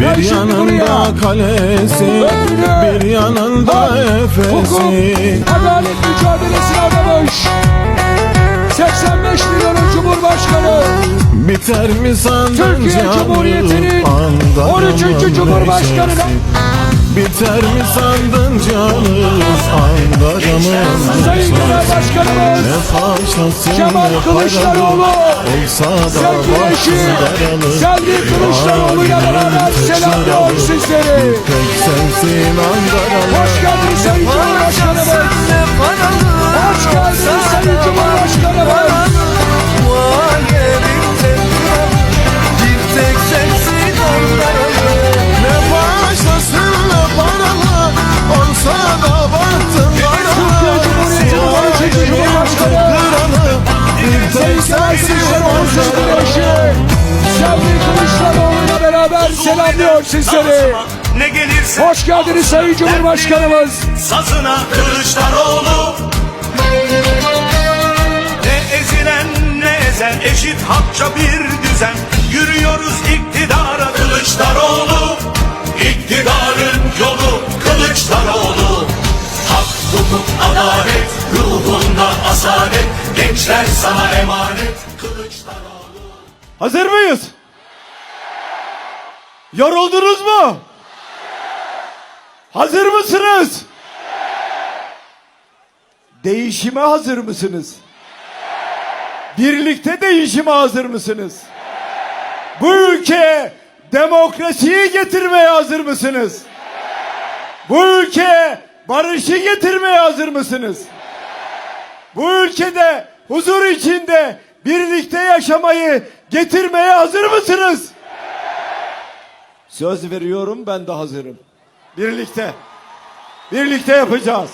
Gel Bir yanında kalesi Bir yanında efesi adalet mücadelesine adamış. 85 milyonun Cumhurbaşkanı, Biter mi sandın Türkiye Cumhuriyeti'nin Anda 13. canım Cumhurbaşkanı'na. Biter mi sandın canım Anda canım Sayın neşesi. Genel Başkanımız Ne faşası Kemal Kılıçdaroğlu, Olsa da bahtsız daralı Selvi Kılıçdaroğlu'yla beraber selamlıyor sizleri. Tek sensin Ankaralı Hoş geldiniz Sayın Kılıçdaroğlu'yla beraber selamlıyor sizleri. Ne gelirse Hoş geldiniz Sayın Cumhurbaşkanımız. Sazına Kılıçdaroğlu. Ne ezilen ne ezen eşit hakça bir düzen. Yürüyoruz iktidara Kılıçdaroğlu Gençler sana emanet Kılıçdaroğlu Hazır mıyız? Yoruldunuz mu? Hazır mısınız? Değişime hazır mısınız? Birlikte değişime hazır mısınız? Bu ülkeye demokrasiyi getirmeye hazır mısınız? Bu ülkeye barışı getirmeye hazır mısınız? Bu ülkede huzur içinde birlikte yaşamayı getirmeye hazır mısınız? Söz veriyorum ben de hazırım. Birlikte. Birlikte yapacağız.